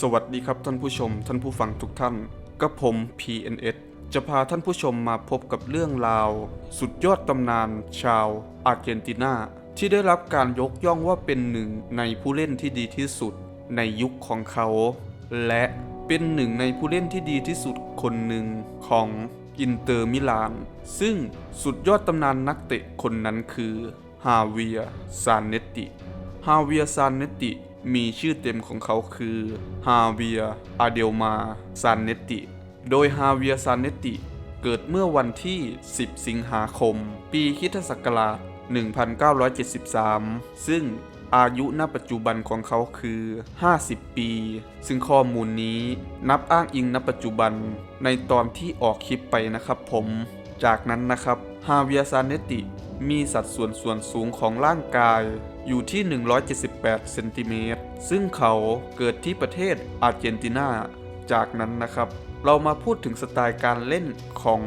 สวัสดีครับท่านผู้ชม ท่านผู้ฟังทุกท่านกับผม PNS จะพาท่านผู้ชมมาพบกับเรื่องราว สุดยอดตำนาน ชาวอาร์เจนตินา ที่ได้รับการยกย่องว่าเป็นหนึ่งในผู้เล่นที่ดีที่สุดในยุคของเขา และเป็นหนึ่งในผู้เล่นที่ดีที่สุดคนหนึ่งของอินเตอร์มิลาน ซึ่งสุดยอดตำนานนักเตะคนนั้นคือฮาเวียซานเนติ ฮาเวียซานเนติ มีชื่อเต็มของเขาคือฮาเวียอาเดลมาซานเนติ โดยฮาเวียซานเนติ เกิดเมื่อวันที่ 10 สิงหาคม ปีคริสตศักราช 1973 ซึ่งอายุณปัจจุบันของเขาคือ 50 ปี ซึ่งข้อมูลนี้นับอ้างอิงณปัจจุบันในตอนที่ออกคลิปไปนะครับผม จากนั้นนะครับฮาเวียซานเนติมีสัดส่วนส่วนสูงของร่างกาย อยู่ที่ 178 เซนติเมตร ซึ่งเขาเกิดที่ประเทศอาร์เจนตินา จากนั้นนะครับ เรามาพูดถึงสไตล์การเล่นของ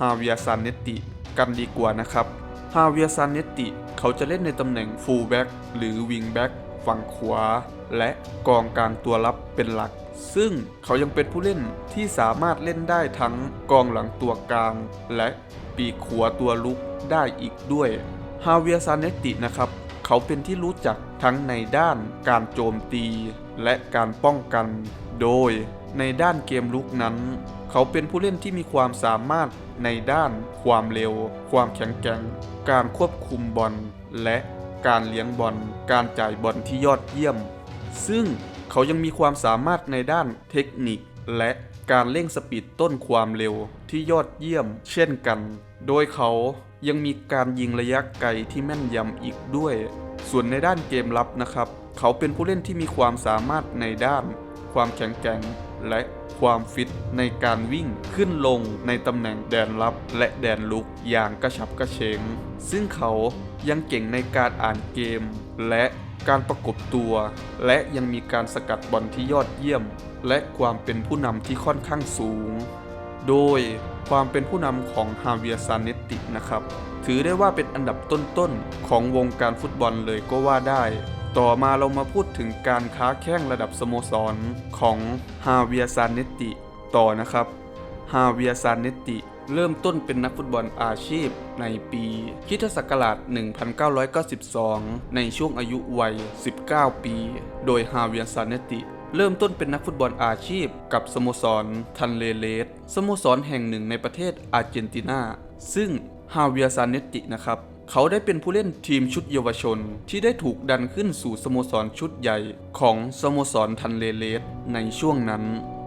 ฮาเวียซานเนติกันดีกว่านะครับ ฮาเวียซานเนติเขาจะเล่นในตำแหน่งฟูลแบ็กหรือวิงแบ็กฝั่งขวา และกองกลางตัวรับเป็นหลัก ซึ่งเขายังเป็นผู้เล่นที่สามารถเล่นได้ทั้งกองหลังตัวกลาง และปีกขวาตัวลุกได้อีกด้วย ฮาเวียซานเนตินะครับ เขาเป็นที่รู้จักทั้งในด้านการโจมตี และการป้องกัน โดยในด้านเกมลุกนั้น เขาเป็นผู้เล่นที่มีความสามารถในด้านความเร็ว ความแข็งแกร่ง การควบคุมบอล และการเลี้ยงบอล การจ่ายบอลที่ยอดเยี่ยม ซึ่งเขายังมีความสามารถในด้านเทคนิค และการเร่งสปีดต้นความเร็วที่ยอดเยี่ยม เช่นกัน โดยเขา ยังมีการยิงระยะไกลที่แม่นยำอีกด้วย ส่วนในด้านเกมรับนะครับ เขาเป็นผู้เล่นที่มีความสามารถในด้าน ความแข็งแกร่งและความฟิตในการวิ่งขึ้นลงในตำแหน่งแดนรับและแดนลุกอย่างกระฉับกระเฉง ซึ่งเขายังเก่งในการอ่านเกม และการประกบตัว และยังมีการสกัดบอลที่ยอดเยี่ยม และความเป็นผู้นำที่ค่อนข้างสูง โดย ความเป็นผู้นำของฮาเวียซานเนตตินะครับ ถือได้ว่าเป็นอันดับต้นๆ ของวงการฟุตบอลเลยก็ว่าได้ ต่อมาเรามาพูดถึงการค้าแข่งระดับสโมสรของฮาเวียซานเนตติต่อนะครับฮาเวียซานเนตติเริ่มต้นเป็นนักฟุตบอลอาชีพในปีคริสตศักราช 1992 ในช่วงอายุวัย 19 ปี โดยฮาเวียซานเนติ เริ่มต้นเป็นนักฟุตบอลอาชีพ กับสโมสรทันเลเลสสโมสรแห่งหนึ่งในประเทศอาร์เจนตินา ซึ่งฮาเวียซานเนตินะครับเขาได้เป็นผู้เล่นทีมชุดเยาวชน ที่ได้ถูกดันขึ้นสู่สโมสรชุดใหญ่ของสโมสรทันเลเลสในช่วงนั้น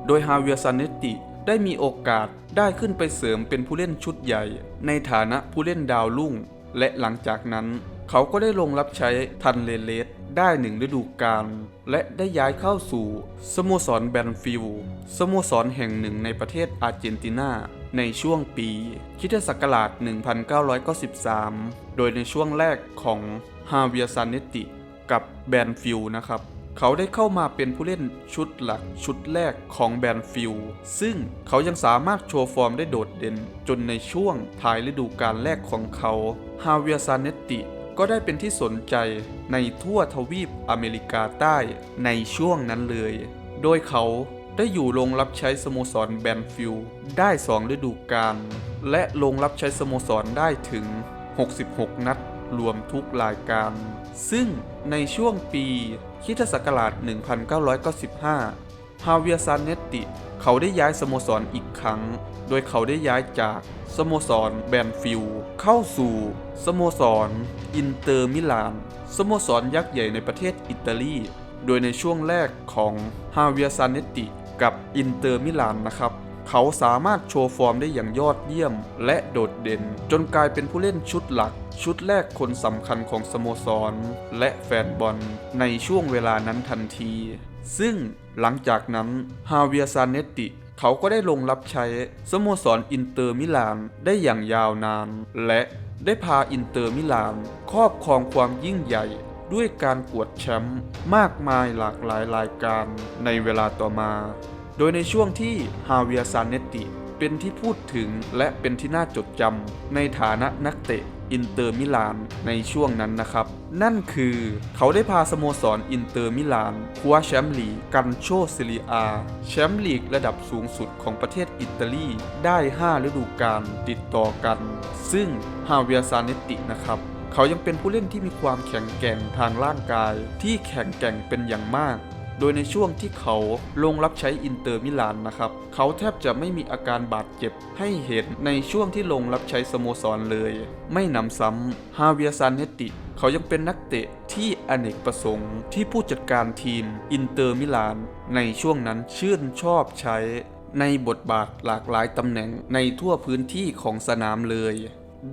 โดยฮาเวียซานเนตติได้มีโอกาสได้ขึ้นไปเสริมเป็นผู้เล่นชุดใหญ่ ในฐานะผู้เล่นดาวรุ่ง และหลังจากนั้น เขาก็ได้ลงรับใช้ทันเลเลส ได้หนึ่งฤดูกาลและได้ย้ายเข้าสู่สโมสรแบนฟิลด์สโมสรแห่งหนึ่งในประเทศอาร์เจนตินาในช่วงปีคริสตศักราช 1993 โดยในช่วงแรกของฮาเวียซานเนติกับแบนฟิลด์นะครับ เขาได้เข้ามาเป็นผู้เล่นชุดหลักชุดแรกของแบนฟิลด์ซึ่งเขายังสามารถโชว์ฟอร์มได้โดดเด่น จนในช่วงท้ายฤดูกาลแรกของเขาฮาเวียซานเนติ ก็ได้เป็นที่สนใจในทั่วทวีปอเมริกาใต้ในช่วงนั้นเลย โดยเขาได้อยู่ลงรับใช้สโมสรแบนฟิลด์ได้ 2 ฤดูกาลและลงรับใช้สโมสรได้ถึง 66 นัดรวมทุกรายการ ซึ่งในช่วงปีคริสตศักราช1995 ฮาเวียซานเนตติ เขาได้ย้ายสโมสรอีกครั้ง โดยเขาได้ย้ายจากสโมสรแบนฟิลเข้าสู่สโมสรอินเตอร์มิลาน สโมสรยักษ์ใหญ่ในประเทศอิตาลี โดยในช่วงแรกของฮาเวียซานเนตติกับอินเตอร์มิลานนะครับ เขาสามารถโชว์ฟอร์มได้อย่างยอดเยี่ยมและโดดเด่น จนกลายเป็นผู้เล่นชุดหลัก ชุดแรกคนสำคัญของสโมสร และแฟนบอลในช่วงเวลานั้นทันที ซึ่งหลังจากนั้นฮาเวียซานเนตติเขาก็ได้ลงรับใช้สโมสรอินเตอร์มิลานได้อย่างยาวนาน และได้พาอินเตอร์มิลานครอบครองความยิ่งใหญ่ด้วยการกวดแชมป์มากมายหลากหลายรายการในเวลาต่อมา โดยในช่วงที่ฮาเวียซานเนตติเป็นที่พูดถึงและเป็นที่น่าจดจำในฐานะนักเตะ อินเตอร์มิลานในช่วงนั้นนะครับ นั่นคือเขาได้พาสโมสรอินเตอร์มิลานคว้าแชมป์ลีกกันโชซิลิอาแชมป์ลีกระดับสูงสุดของประเทศอิตาลีได้ 5 ฤดูกาลติดต่อกัน ซึ่งฮาเวียซาเนตตินะครับเขายังเป็นผู้เล่นที่มีความแข็งแกร่งทางร่างกายที่แข็งแกร่งเป็นอย่างมาก โดยในช่วงที่เขาลงรับใช้อินเตอร์มิลานนะครับ เขาแทบจะไม่มีอาการบาดเจ็บให้เห็นในช่วงที่ลงรับใช้สโมสรเลย ไม่นำซ้ำฮาเวียซานเนติเขายังเป็นนักเตะที่อเนกประสงค์ที่ผู้จัดการทีมอินเตอร์มิลาน ในช่วงนั้นชื่นชอบใช้ในบทบาทหลากหลายตำแหน่งในทั่วพื้นที่ของสนามเลย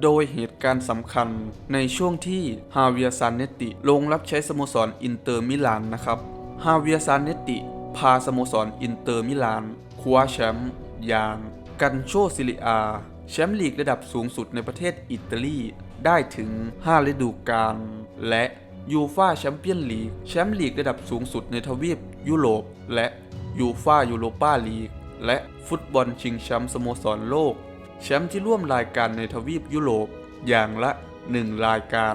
โดยเหตุการณ์สำคัญในช่วงที่ฮาเวียซานเนตติลงรับใช้สโมสรอินเตอร์มิลานนะครับ ฮาเวียซานเนติ พาสโมสรอินเตอร์มิลานคว้าแชมป์อย่างกันโชซิลิอา แชมป์ลีกระดับสูงสุดในประเทศอิตาลี ได้ถึง 5 ฤดูกาลและยูฟาแชมเปี้ยนลีก แชมป์ลีกระดับสูงสุดในทวีปยุโรป และยูฟายูโรปาลีก และฟุตบอลชิงแชมป์สโมสรโลก แชมป์ที่ร่วมรายการในทวีปยุโรปอย่างละ 1 รายการ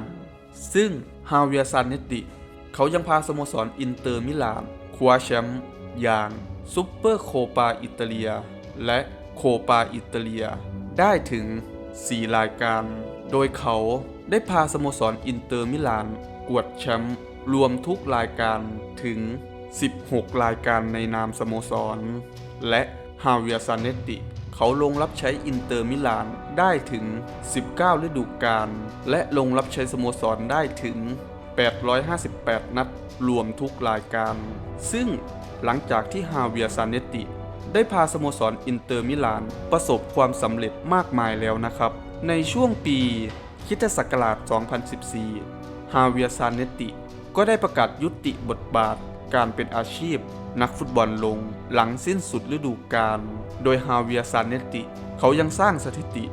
ซึ่งฮาเวียซานเนติ เขายังพาสโมสรอินเตอร์มิลานคว้าแชมป์อย่างซุปเปอร์โคปาอิตาเลีย และโคปาอิตาเลีย ได้ถึง 4 รายการ โดยเขาได้พาสโมสรอินเตอร์มิลานกวดแชมป์รวมทุกรายการถึง 16 รายการในนามสโมสร และฮาเวียซานเนตติเขาลงรับใช้อินเตอร์มิลานได้ถึง 19 ฤดูกาลและลงรับใช้สโมสรได้ถึง 858 นัดรวมทุกรายการ ซึ่งหลังจากที่ฮาเวียซานเนติ ได้พาสโมสรอินเตอร์มิลาน ประสบความสำเร็จมากมายแล้วนะครับ ในช่วงปีคริสตศักราช 2014 ฮาเวียซานเนติ ก็ได้ประกาศยุติบทบาทการเป็นอาชีพ นักฟุตบอลลง หลังสิ้นสุดฤดูกาล โดยฮาเวียซานเนติ เขายังสร้างสถิติ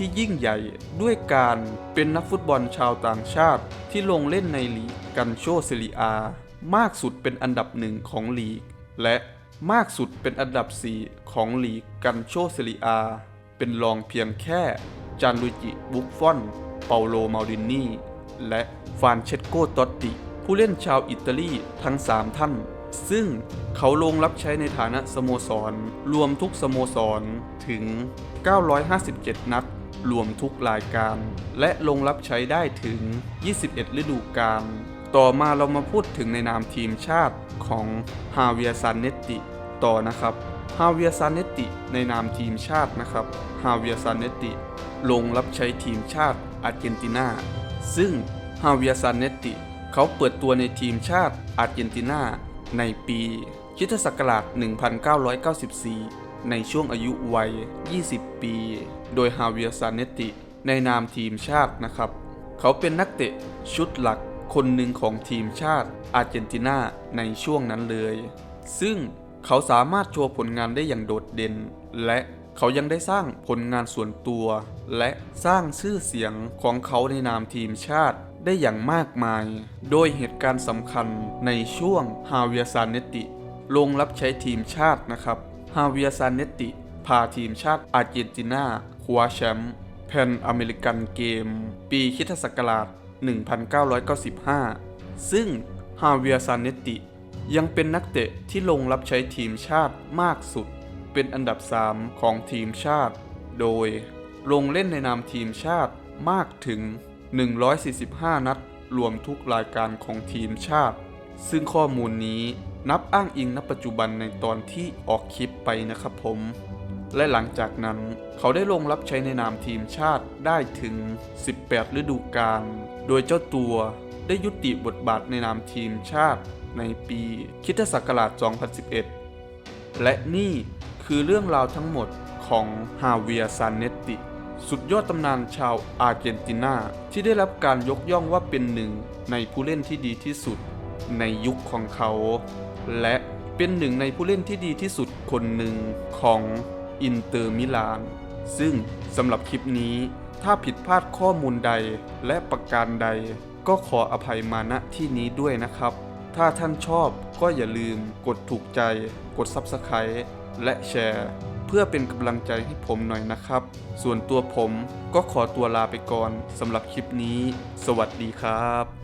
ที่ยิ่งใหญ่ด้วยการเป็นนักฟุตบอลชาวต่างชาติที่ลงเล่นในลีกกันโชเซิลิอา มากสุดเป็นอันดับหนึ่งของลีก และมากสุดเป็นอันดับ 4 ของลีกกันโชเซิลิอา เป็นรองเพียงแค่จานลุจิบุฟฟอน เปาโลมาดินนีและฟานเชสโกตอตติ ผู้เล่นชาวอิตาลีทั้ง 3 ท่าน ซึ่งเขาลงรับใช้ในฐานะสโมสร รวมทุกสโมสรถึง 957 นัด รวมทุกรายการ และลงรับใช้ได้ถึง 21 ฤดูกาล ต่อมาเรามาพูดถึงในนามทีมชาติของฮาเวียซานเนตติ ต่อนะครับฮาเวียซานเนตติ ในนามทีมชาตินะครับฮาเวียซานเนตติ ลงรับใช้ทีมชาติอาร์เจนตินา ซึ่งฮาเวียซานเนตติ เขาเปิดตัวในทีมชาติอาร์เจนตินา ในปีคริสตศักราช1994 ในช่วงอายุวัย 20 ปี โดยฮาเวียซานเนติ ในนามทีมชาตินะครับ เขาเป็นนักเตะชุดหลักคนหนึ่งของทีมชาติอาร์เจนตินาในช่วงนั้นเลย ซึ่งเขาสามารถโชว์ผลงานได้อย่างโดดเด่น และเขายังได้สร้างผลงานส่วนตัว และสร้างชื่อเสียงของเขาในนามทีมชาติได้อย่างมากมาย โดยเหตุการณ์สำคัญในช่วงฮาเวียซานเนติลงรับใช้ทีมชาตินะครับฮาเวียซานเนติพาทีมชาติอาร์เจนตินา คว้าแชมป์แพนอเมริกันเกม ปีคริสตศักราช 1995 ซึ่งฮาเวียซานเนตติ ยังเป็นนักเตะที่ลงรับใช้ทีมชาติมากสุด เป็นอันดับ 3 ของทีมชาติ โดยลงเล่นในนามทีมชาติมากถึง 145 นัด รวมทุกรายการของทีมชาติ ซึ่งข้อมูลนี้นับอ้างอิงณปัจจุบันในตอนที่ออกคลิปไปนะครับผม และหลังจากนั้นเขาได้ลงรับใช้ในนามทีมชาติได้ถึง 18 ฤดูกาล โดยเจ้าตัวได้ยุติบทบาทในนามทีมชาติในปีคริสตศักราช 2011 และนี่คือเรื่องราวทั้งหมดของฮาเวียซานเนตติ สุดยอดตำนานชาวอาร์เจนตินา ที่ได้รับการยกย่องว่าเป็นหนึ่งในผู้เล่นที่ดีที่สุดในยุคของเขา และเป็นหนึ่งในผู้เล่นที่ดีที่สุดคนหนึ่งของ อินเตอร์มิลาน ซึ่งสำหรับคลิปนี้ถ้าผิดพลาดข้อมูลใดและประการใด ก็ขออภัยมาณที่นี้ด้วยนะครับ ถ้าท่านชอบก็อย่าลืมกดถูกใจ กด Subscribe และแชร์ เพื่อเป็นกำลังใจให้ผมหน่อยนะครับ ส่วนตัวผมก็ขอตัวลาไปก่อนสำหรับคลิปนี้ สวัสดีครับ